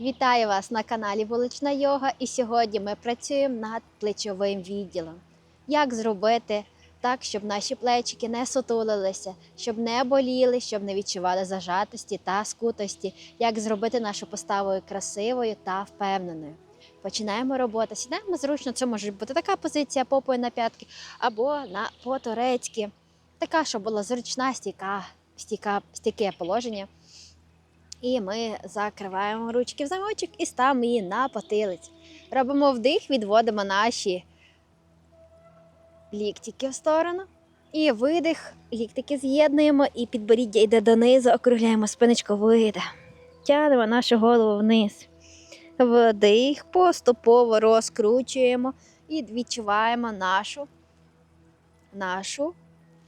Вітаю вас на каналі Вулична Йога. І сьогодні ми працюємо над плечовим відділом. Як зробити так, щоб наші плечики не сутулилися, щоб не боліли, щоб не відчували зажатості та скутості, як зробити нашу поставу красивою та впевненою. Починаємо роботу. Сідаємо зручно. Це може бути така позиція попою на п'ятки або на по-турецьки. Така, щоб була зручна, стійка, стійка, стійке положення. І ми закриваємо ручки в замочок і ставимо її на потилиць. Робимо вдих, відводимо наші ліктики в сторону. І видих, ліктики з'єднуємо, і підборіддя йде донизу, округляємо спиночку, видих. Тягнемо нашу голову вниз. Вдих, поступово розкручуємо і відчуваємо нашу, нашу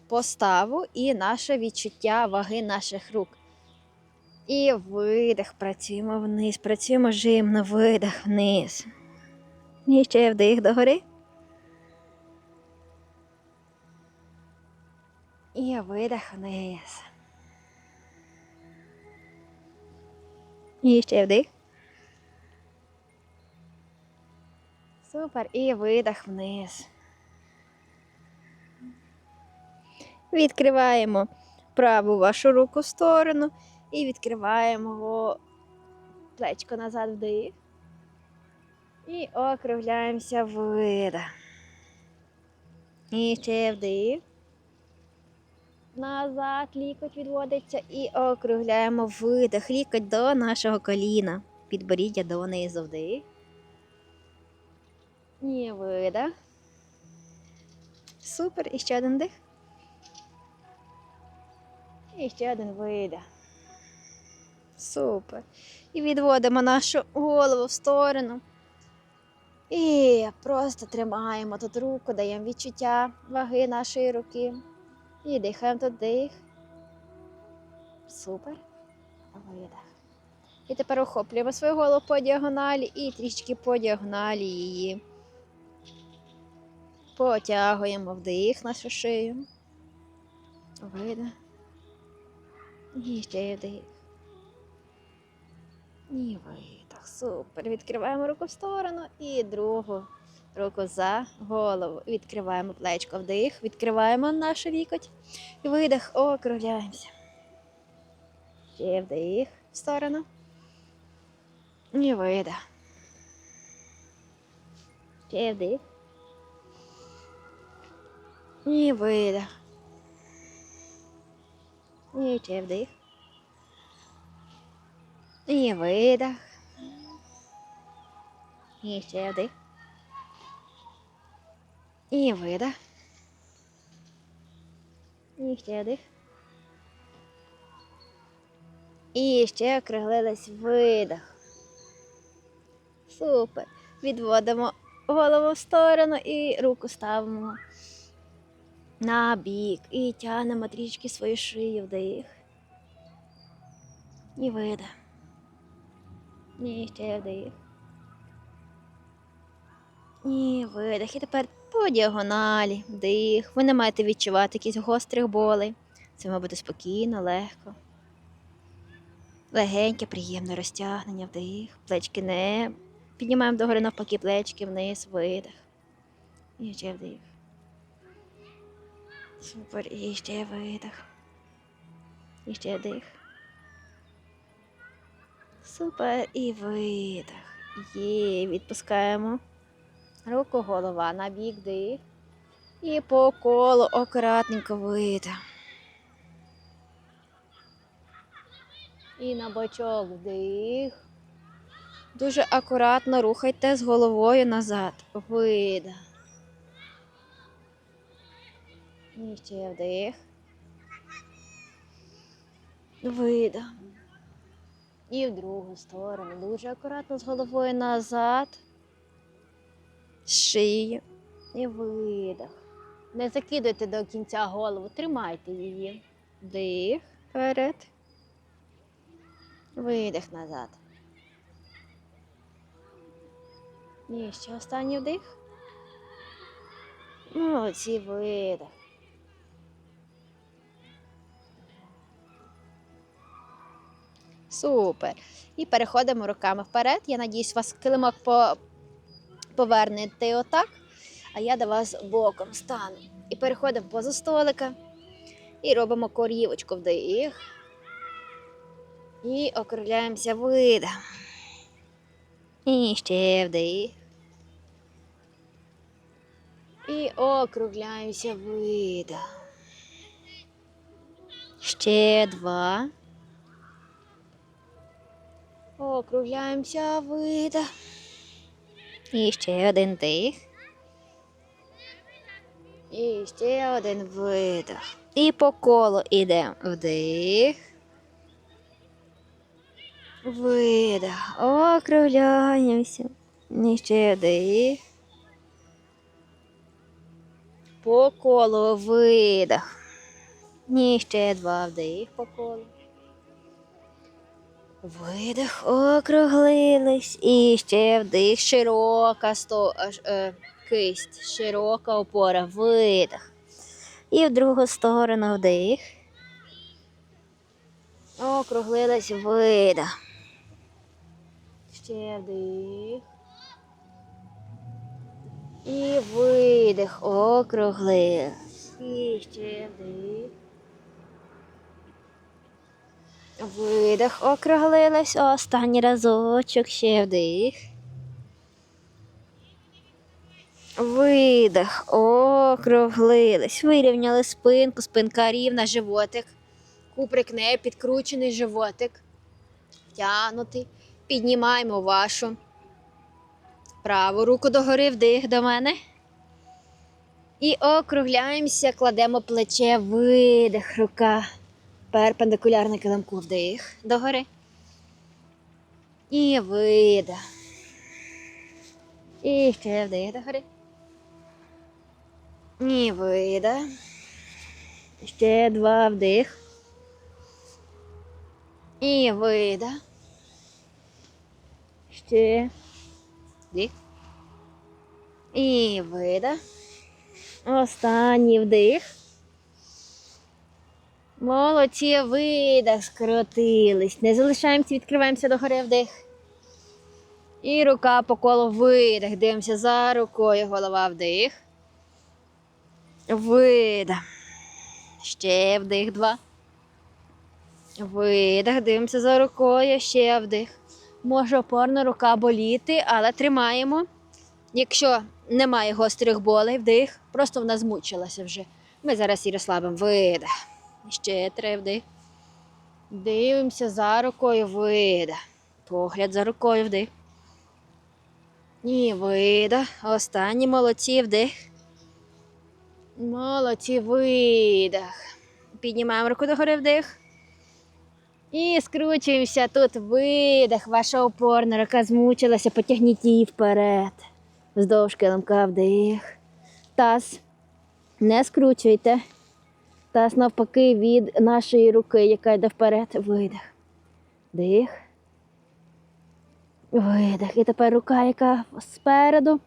поставу і наше відчуття ваги наших рук. І видих, працюємо вниз, працюємо жимно, видих вниз. І ще вдих догори. І видих вниз. І ще вдих. Супер. І видих вниз. Відкриваємо праву вашу руку в сторону і відкриваємо плечко назад вдих. І округляємося видих. І ще вдих. Назад лікоть відводиться і округляємо видих. Лікоть до нашого коліна. Підборіддя донизу вдих. І видих. Супер. І ще один дих. І ще один видих. Супер. І відводимо нашу голову в сторону. І просто тримаємо тут руку, даємо відчуття ваги нашої руки. І дихаємо тут дих. Супер. Видих. І тепер охоплюємо свою голову по діагоналі і трішки по діагоналі її. Потягуємо вдих нашу шию. Видих. І ще вдих. І видих. Супер. Відкриваємо руку в сторону і другу руку за голову. Відкриваємо плечко вдих, відкриваємо нашу вікоть. І видих, округляємося. Ще вдих в сторону. І видих. Ще вдих. І видих. І ще вдих. І видих. І ще вдих. І видих. І ще вдих. І ще округлились видих. Супер. Відводимо голову в сторону і руку ставимо на бік. І тягнемо трішки свою шию вдих. І видих. І ще вдих. І видих. І тепер по діагоналі, вдих. Ви не маєте відчувати якісь гострих болей. Це має бути спокійно, легко. Легеньке, приємне розтягнення, вдих. Плечки не піднімаємо догори навпаки, плечки вниз, видих. І ще вдих. Супер. І ще видих. І ще вдих. Супер. І видих. Є. Відпускаємо. Руку, голова на бік дих. І по колу акуратненько видих. І на бочок вдих. Дуже акуратно рухайте з головою назад. Видих. І ще вдих. Видих. І в другу сторону. Дуже акуратно з головою назад. Шию. І видих. Не закидуйте до кінця голову, тримайте її. Вдих вперед. Видих назад. І ще останній вдих. Молодці, видих. Супер. І переходимо руками вперед. Я надіюсь, вас килимок по... повернете отак. А я до вас боком стану. І переходимо поза столика. І робимо корівочку вдих. І округляємося видом. І ще вдих. І округляємося видом. Ще два. Округляємося видих. І ще один дих. І ще один видих. І по колу йдемо вдих. Видих. Округляємося. І ще вдих. По колу видих. І ще два вдих по колу. Видих, округлились. І ще вдих, широка сто, е, кисть, широка опора, видих. І в другу сторону вдих. Округлились, видих. Ще вдих. І видих, округлились. І ще вдих. Видих, округлились. Останній разочок, ще вдих. Видих, округлились. Вирівняли спинку, спинка рівна, животик. Куприк не підкручений животик. Тягнутий. Піднімаємо вашу праву руку догори, вдих до мене. І округляємося, кладемо плече, видих, рука. Перпендикулярно килимку вдих догори. І видих. І ще вдих догори. І видих. Ще два вдих. І видих. Ще вдих. І видих. Останній вдих. Молодці, видих, скрутились. Не залишаємося, відкриваємося до гори вдих. І рука по колу видих. Дивимося за рукою, голова вдих. Видих. Ще вдих, два. Видих, дивимося за рукою, ще вдих. Може опорна рука боліти, але тримаємо. Якщо немає гострих болей, вдих, просто вона змучилася вже. Ми зараз її розслабимо. Видих. Ще три вдих. Дивимося за рукою, видих. Погляд за рукою вдих. І видих. Останні молодці вдих. Молодці, видих. Піднімаємо руку догори вдих. І скручуємося тут видих. Ваша опорна рука змучилася, потягніть її вперед. Вздовж килимка вдих. Таз. Не скручуйте. Таз навпаки від нашої руки, яка йде вперед. Видих. Дих. Видих. І тепер рука, яка спереду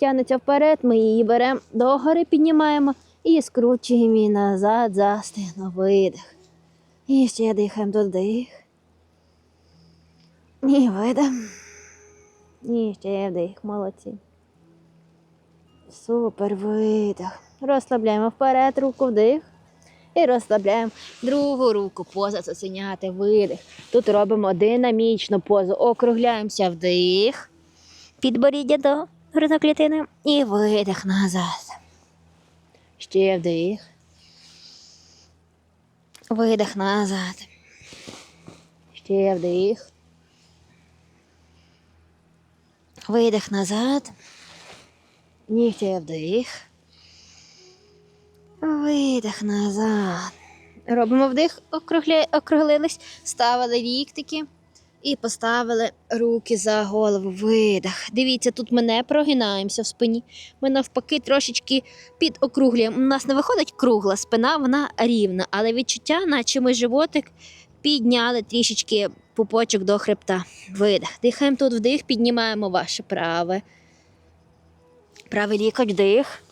тягнеться вперед. Ми її беремо догори, піднімаємо і скручуємо її назад, застигно. Видих. І ще дихаємо тут дих. І видих. І ще вдих. Молодці. Супер видих. Розслабляємо вперед руку вдих. І розслабляємо другу руку, поза цуценяти, видих. Тут робимо динамічну позу. Округляємося вдих. Підборіддя до грудної клітини. І видих назад. Ще вдих. Видих назад. Ще вдих. Видих назад. І вдих. Видих назад. Робимо вдих, округля... округлились, ставили ліктики і поставили руки за голову. Видих. Дивіться, тут ми не прогинаємося в спині. Ми навпаки трошечки підокруглюємо. У нас не виходить кругла спина, вона рівна, але відчуття, наче ми животик підняли трішечки пупочок до хребта. Видих. Дихаємо тут вдих, піднімаємо ваше праве. Правий лікоть, вдих.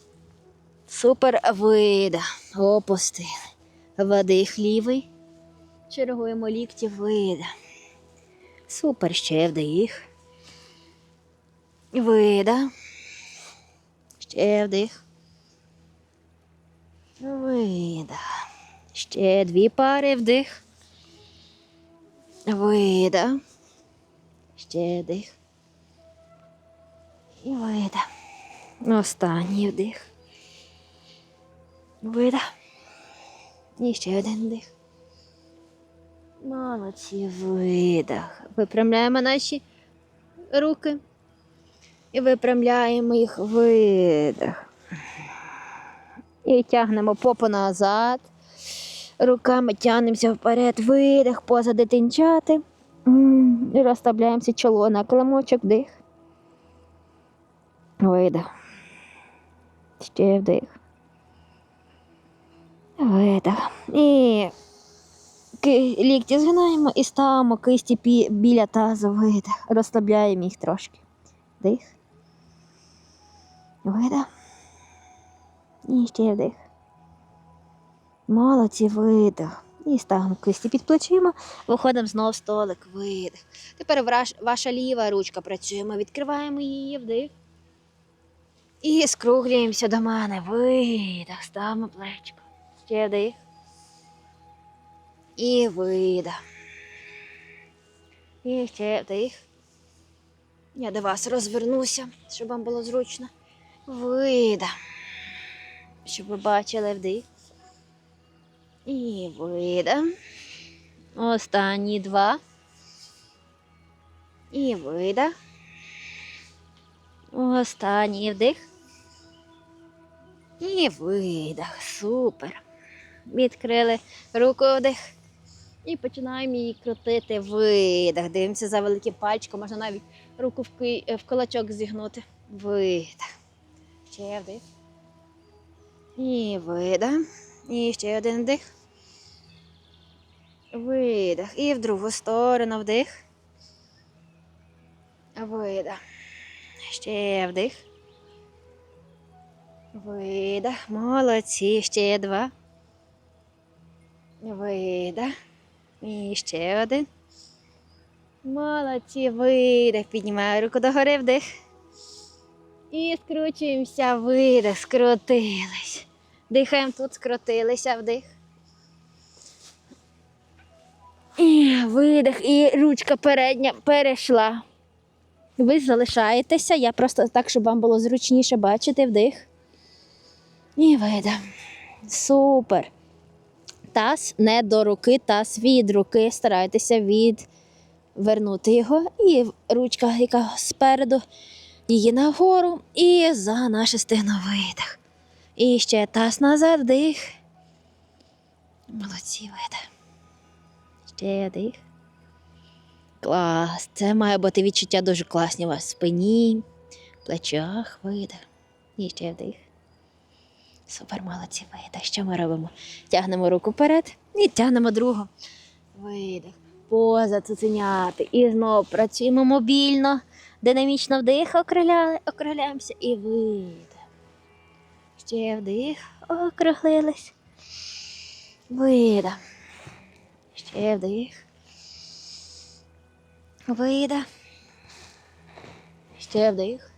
Супер видих. Опустили. Вдих лівий. Чергуємо лікті, видих. Супер, ще вдих. Вида. Ще вдих. Вида. Ще дві пари вдих. Вида. Ще вдих. І вида. Останній вдих. Вида. І ще один вдих. Молодці, видах. Випрямляємо наші руки. І випрямляємо їх видах. І тягнемо попу назад. Руками тягнемося вперед, видих, поза дитинчати. І розставляємося чоло на килимочок, вдих. Видих. Ще вдих. Видих. І лікті згинаємо і ставимо кисті біля тазу. Видих. Розслабляємо їх трошки. Вдих. Видих. І ще вдих. Молодці, видих. І ставимо кисті під плечима, виходимо знову столик, видих. Тепер ваша ліва ручка працюємо, відкриваємо її, вдих. І скруглюємося до мене. Видих, ставимо плечко. Ще вдих. І видих. І ще вдих. Я до вас розвернуся, щоб вам було зручно. Видих. Щоб ви бачили вдих. І видих. Останні два. І видих. Останній вдих. І видих. Супер. Відкрили руку вдих. І починаємо її крутити. Видих. Дивимося за великим пальчиком. Можна навіть руку в, ки- в кулачок зігнути. Видих. Ще вдих. І видих. І ще один вдих. Видих. І в другу сторону вдих. Видих. Ще вдих. Видих. Молодці. Ще два. Видих. І ще один. Молодці. Видих. Піднімаю руку догори вдих. І скручуємося. Видих. Скрутились. Дихаємо тут, скрутилися вдих. І видих. І ручка передня перейшла. Ви залишаєтеся. Я просто так, щоб вам було зручніше бачити вдих. І видих. Супер. Таз не до руки, таз від руки. Старайтеся відвернути його. І ручка, яка спереду, її нагору. І за наше стегно видих. І ще таз назад вдих. Молодці видих. Ще вдих. Клас. Це має бути відчуття дуже класні у вас в спині, плечах, видих. І ще вдих. Супер, молодці, видих. Що ми робимо? Тягнемо руку вперед і тягнемо другу. Видих. Поза цуценяти. І знову працюємо мобільно, динамічно вдих, окриляли, окриляємося і видих. Ще вдих, округлились. Видих. Ще вдих. Видих. Ще вдих.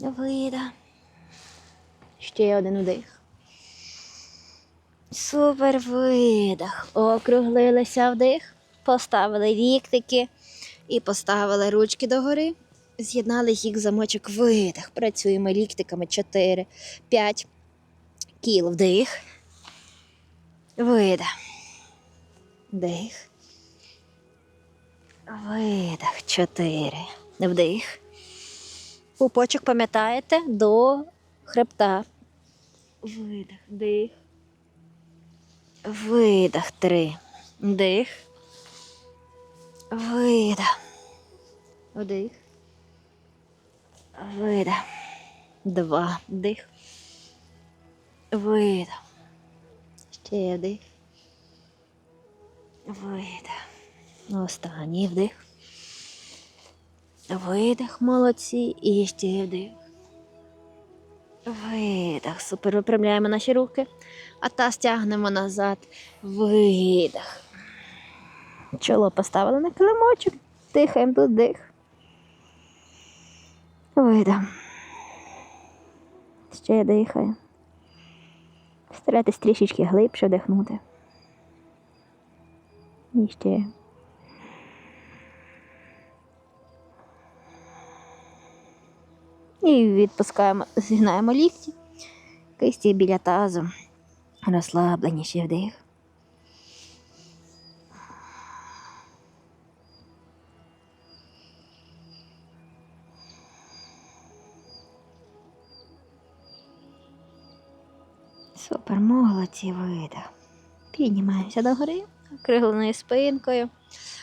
Видих. Ще один вдих. Супер видих. Округлилися вдих. Поставили ліктики і поставили ручки догори. З'єднали їх замочок видих. Працюємо ліктиками 4, 5 кіл. Вдих. Видих. Вдих. Видих. Чотири. Вдих. Пупочок пам'ятаєте до хребта. Видих. Вдих. Видих. Три. Вдих. Видих. Вдих. Видих. Два. Вдих. Видих. Ще вдих. Видих. Останній вдих. Видих, молодці. І ще вдих. Видих. Супер. Випрямляємо наші руки. А таз тягнемо назад. Видих. Чоло поставили на килимочок, дихаємо тут дих. Видам. Ще дихаю. Старайтесь трішечки глибше вдихнути. І ще. І відпускаємо, згинаємо лікті, кисті біля тазу. Розслаблені ще вдих. Супер, молодці, видих. Піднімаємося догори кругленою спинкою.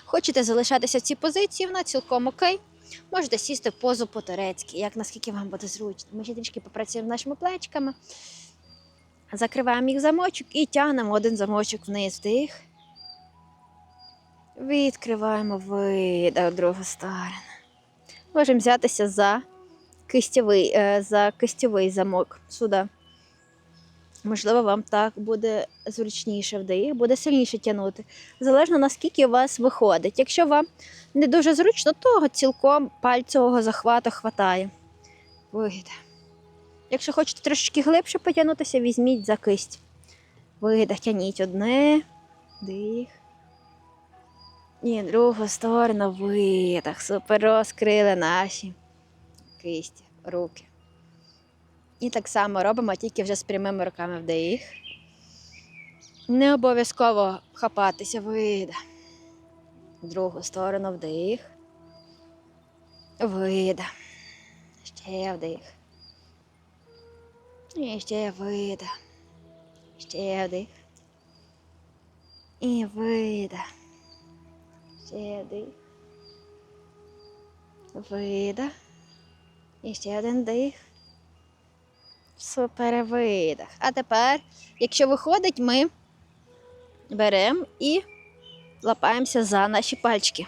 Хочете залишатися в цій позиції, вона цілком окей. Можете сісти в позу по-турецьки, як наскільки вам буде зручно. Ми ще трішки попрацюємо нашими плечками. Закриваємо їх замочок і тягнемо один замочок вниз вдих. Відкриваємо видих в другу сторону. Можемо взятися за кистєвий, е, за кистєвий замок сюди. Можливо, вам так буде зручніше вдих, буде сильніше тягнути. Залежно наскільки у вас виходить. Якщо вам не дуже зручно, то цілком пальцевого захвату хватає. Видих. Якщо хочете трошечки глибше потягнутися, візьміть за кисть. Видих, тягніть одне, дих. І другу сторону видих. Супер розкрили наші кисті, руки. І так само робимо, тільки вже з прямими руками вдих. Не обов'язково хапатися, видих. Другу сторону вдих. Видих. Ще вдих. І ще видих. Ще вдих. І видих. Ще вдих. Видих. І ще один дих. Супер видих. А тепер, якщо виходить, ми беремо і лапаємося за наші пальчики.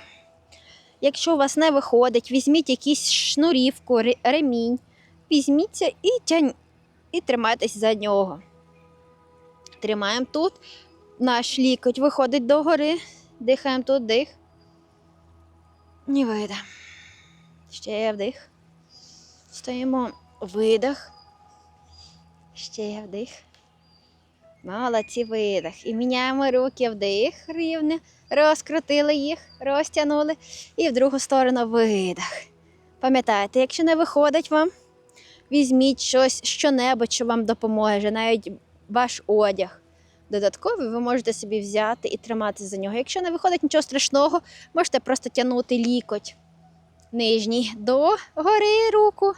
Якщо у вас не виходить, візьміть якусь шнурівку, ремінь, візьміться і, тянь... і тримайтесь за нього. Тримаємо тут. Наш лікоть виходить догори. Дихаємо тут дих. І видих. Ще вдих. Стоїмо. Видих. Ще вдих. Молодці, видих. І міняємо руки вдих рівне. Розкрутили їх, розтягнули. І в другу сторону видих. Пам'ятайте, якщо не виходить вам, візьміть щось, що-небудь, що вам допоможе, навіть ваш одяг. Додатковий ви можете собі взяти і тримати за нього. Якщо не виходить нічого страшного, можете просто тягнути лікоть нижній до гори руку,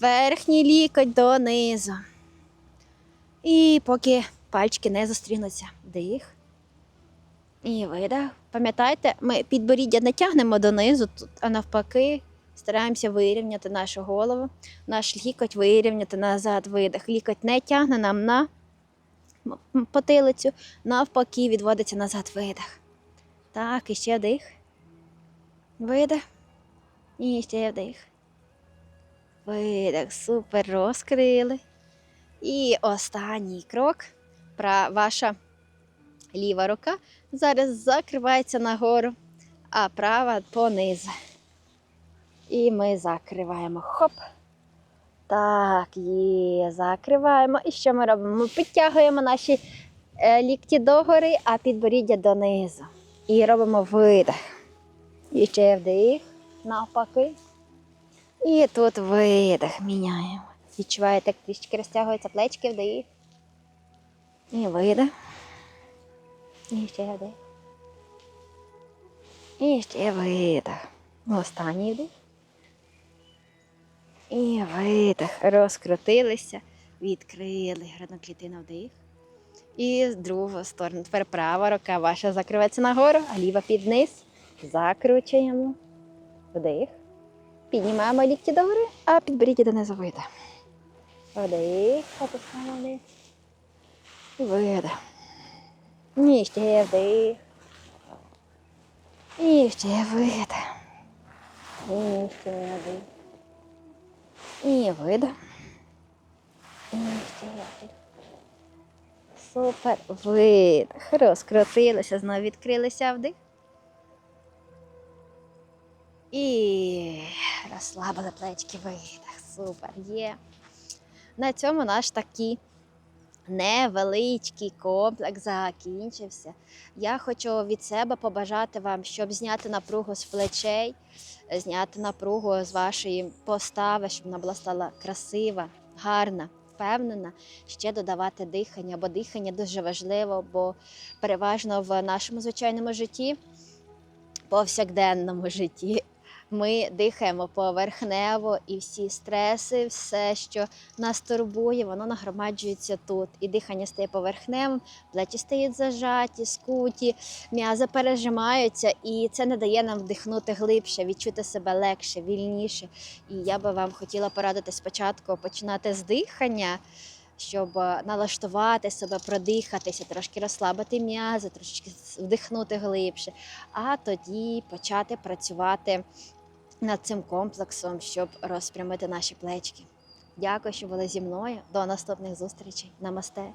верхній лікоть донизу. І поки пальчики не зустрінуться. Дих. І видих. Пам'ятайте, ми підборіддя не тягнемо донизу, а навпаки, стараємося вирівняти нашу голову, наш лікоть вирівняти назад, видих. Лікоть не тягне нам на потилицю, навпаки, відводиться назад видих. Так, і ще вдих. Видих. І ще вдих. Видих. Супер, розкрили. І останній крок. Ваша ліва рука зараз закривається нагору, а права понизу. І ми закриваємо. Хоп. Так, є, закриваємо. І що ми робимо? Ми підтягуємо наші е, лікті догори, а підборіддя донизу. І робимо видих. І ще вдих, навпаки. І тут видих міняємо. Відчуваєте, як трішки розтягуються плечки, вдих. І видих. І ще вдих. І ще видих. Останній вдих. І видих. Розкрутилися, відкрили грудну клітину вдих. І з другу сторону. Тепер права рука ваша закривається нагору, а ліва під низ. Закручуємо. Вдих. Піднімаємо лікті догори, а підберіть донизу вийде. Вдих, опускаємо вниз. І видих. І ще вдих. І ще видих. І ще вдих. І видих. І ще вдих. Супер. Видих. Розкрутилися, знову відкрилися вдих. І розслабили плечки, видих. Супер, є. На цьому наш такий невеличкий комплекс закінчився. Я хочу від себе побажати вам, щоб зняти напругу з плечей, зняти напругу з вашої постави, щоб вона була стала красива, гарна, впевнена. Ще додавати дихання, бо дихання дуже важливо, бо переважно в нашому звичайному житті, повсякденному житті. Ми дихаємо поверхнево і всі стреси, все, що нас турбує, воно нагромаджується тут. І дихання стає поверхневим, плечі стають зажаті, скуті, м'язи пережимаються, і це не дає нам вдихнути глибше, відчути себе легше, вільніше. І я би вам хотіла порадити спочатку починати з дихання. Щоб е, налаштувати себе, продихатися, трошки розслабити м'язи, трошки вдихнути глибше, а тоді почати працювати над цим комплексом, щоб розпрямити наші плечки. Дякую, що були зі мною. До наступних зустрічей. Намасте.